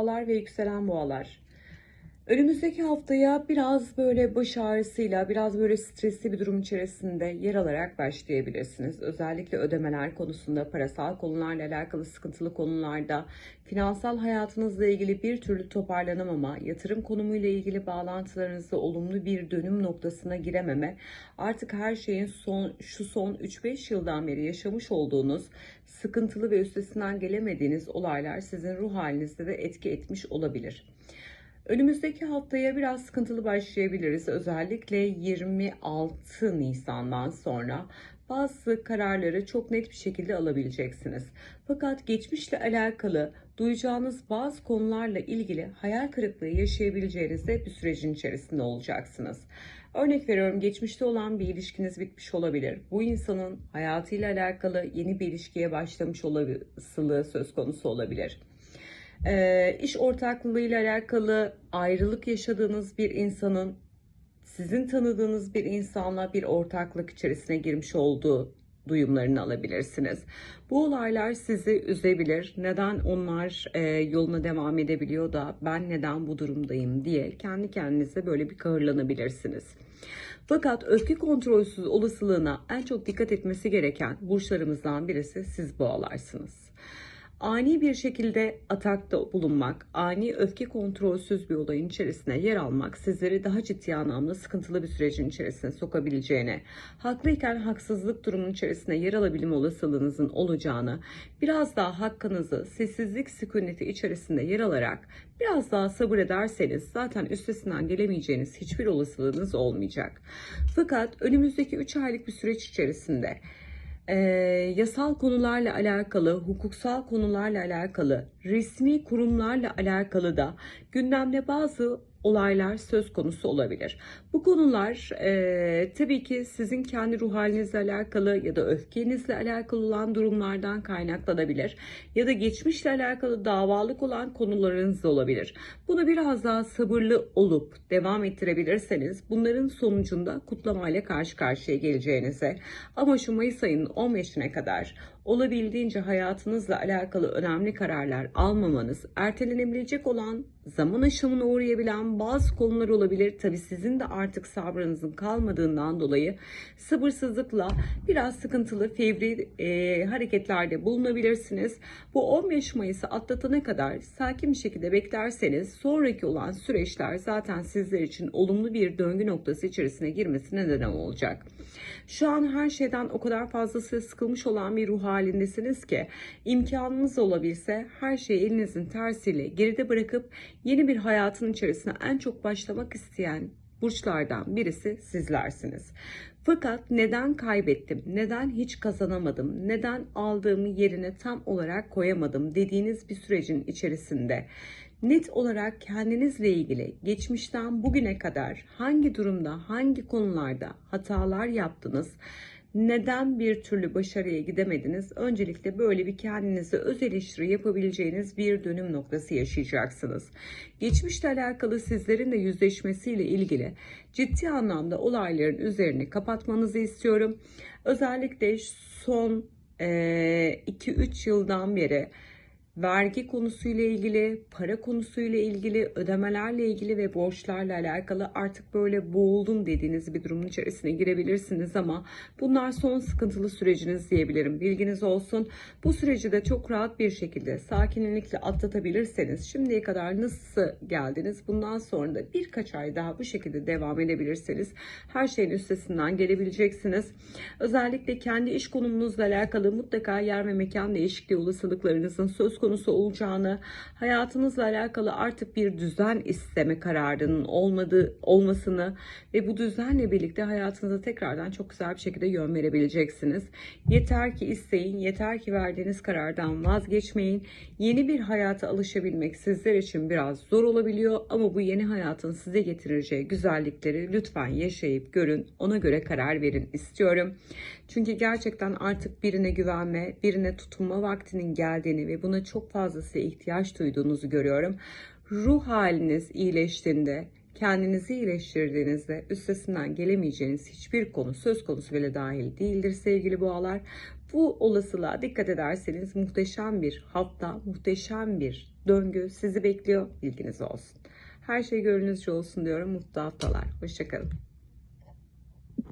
Boğalar ve yükselen boğalar. Önümüzdeki haftaya biraz böyle baş ağrısıyla, biraz böyle stresli bir durum içerisinde yer alarak başlayabilirsiniz. Özellikle ödemeler konusunda, parasal konularla alakalı sıkıntılı konularda, finansal hayatınızla ilgili bir türlü toparlanamama, yatırım konumuyla ilgili bağlantılarınızda olumlu bir dönüm noktasına girememe, artık her şeyin son şu son 3-5 yıldan beri yaşamış olduğunuz sıkıntılı ve üstesinden gelemediğiniz olaylar sizin ruh halinizde de etki etmiş olabilir. Önümüzdeki haftaya biraz sıkıntılı başlayabiliriz. Özellikle 26 Nisan'dan sonra bazı kararları çok net bir şekilde alabileceksiniz. Fakat geçmişle alakalı duyacağınız bazı konularla ilgili hayal kırıklığı yaşayabileceğiniz de bir sürecin içerisinde olacaksınız. Örnek veriyorum geçmişte olan bir ilişkiniz bitmiş olabilir. Bu insanın hayatıyla alakalı yeni bir ilişkiye başlamış olasılığı söz konusu olabilir. Ee, iş ortaklığıyla alakalı ayrılık yaşadığınız bir insanın sizin tanıdığınız bir insanla bir ortaklık içerisine girmiş olduğu duyumlarını alabilirsiniz. Bu olaylar sizi üzebilir. Neden onlar e, yoluna devam edebiliyor da ben neden bu durumdayım diye kendi kendinize böyle bir kahırlanabilirsiniz. Fakat öfke kontrolsüz olasılığına en çok dikkat etmesi gereken burçlarımızdan birisi siz boğalarsınız ani bir şekilde atakta bulunmak, ani öfke kontrolsüz bir olayın içerisine yer almak sizleri daha ciddi anlamda sıkıntılı bir sürecin içerisine sokabileceğine, haklıyken haksızlık durumunun içerisine yer alabilme olasılığınızın olacağını, biraz daha hakkınızı sessizlik sükuneti içerisinde yer alarak biraz daha sabır ederseniz zaten üstesinden gelemeyeceğiniz hiçbir olasılığınız olmayacak. Fakat önümüzdeki 3 aylık bir süreç içerisinde e, yasal konularla alakalı, hukuksal konularla alakalı, resmi kurumlarla alakalı da gündemde bazı olaylar söz konusu olabilir. Bu konular e, tabii ki sizin kendi ruh halinizle alakalı ya da öfkenizle alakalı olan durumlardan kaynaklanabilir. Ya da geçmişle alakalı davalık olan konularınız olabilir. Bunu biraz daha sabırlı olup devam ettirebilirseniz bunların sonucunda kutlamayla karşı karşıya geleceğinize ama şu Mayıs ayının 15'ine kadar olabildiğince hayatınızla alakalı önemli kararlar almamanız, ertelenebilecek olan zaman aşımına uğrayabilen bazı konular olabilir. Tabi sizin de artık sabrınızın kalmadığından dolayı sabırsızlıkla biraz sıkıntılı fevri e, hareketlerde bulunabilirsiniz. Bu 15 Mayıs'ı atlatana kadar sakin bir şekilde beklerseniz sonraki olan süreçler zaten sizler için olumlu bir döngü noktası içerisine girmesine neden olacak. Şu an her şeyden o kadar fazlası sıkılmış olan bir ruh halindesiniz ki imkanınız olabilse her şeyi elinizin tersiyle geride bırakıp yeni bir hayatın içerisine en çok başlamak isteyen burçlardan birisi sizlersiniz. Fakat neden kaybettim? Neden hiç kazanamadım? Neden aldığımı yerine tam olarak koyamadım dediğiniz bir sürecin içerisinde net olarak kendinizle ilgili geçmişten bugüne kadar hangi durumda, hangi konularda hatalar yaptınız? Neden bir türlü başarıya gidemediniz? Öncelikle böyle bir kendinize öz eleştiri yapabileceğiniz bir dönüm noktası yaşayacaksınız. Geçmişle alakalı sizlerin de yüzleşmesiyle ilgili ciddi anlamda olayların üzerini kapatmanızı istiyorum. Özellikle son 2-3 yıldan beri vergi konusuyla ilgili, para konusuyla ilgili, ödemelerle ilgili ve borçlarla alakalı artık böyle boğuldum dediğiniz bir durumun içerisine girebilirsiniz ama bunlar son sıkıntılı süreciniz diyebilirim. Bilginiz olsun. Bu süreci de çok rahat bir şekilde sakinlikle atlatabilirseniz şimdiye kadar nasıl geldiniz bundan sonra da birkaç ay daha bu şekilde devam edebilirseniz her şeyin üstesinden gelebileceksiniz. Özellikle kendi iş konumunuzla alakalı mutlaka yer ve mekan değişikliği olasılıklarınızın söz konusu olacağını, hayatınızla alakalı artık bir düzen isteme kararının olmadığı olmasını ve bu düzenle birlikte hayatınıza tekrardan çok güzel bir şekilde yön verebileceksiniz. Yeter ki isteyin, yeter ki verdiğiniz karardan vazgeçmeyin. Yeni bir hayata alışabilmek sizler için biraz zor olabiliyor ama bu yeni hayatın size getireceği güzellikleri lütfen yaşayıp görün. Ona göre karar verin istiyorum. Çünkü gerçekten artık birine güvenme, birine tutunma vaktinin geldiğini ve buna çok fazlasıyla ihtiyaç duyduğunuzu görüyorum. Ruh haliniz iyileştiğinde, kendinizi iyileştirdiğinizde üstesinden gelemeyeceğiniz hiçbir konu söz konusu bile dahil değildir sevgili boğalar. Bu olasılığa dikkat ederseniz muhteşem bir hafta, muhteşem bir döngü sizi bekliyor. Bilginiz olsun. Her şey gönlünüzce olsun diyorum. Mutlu haftalar. Hoşçakalın.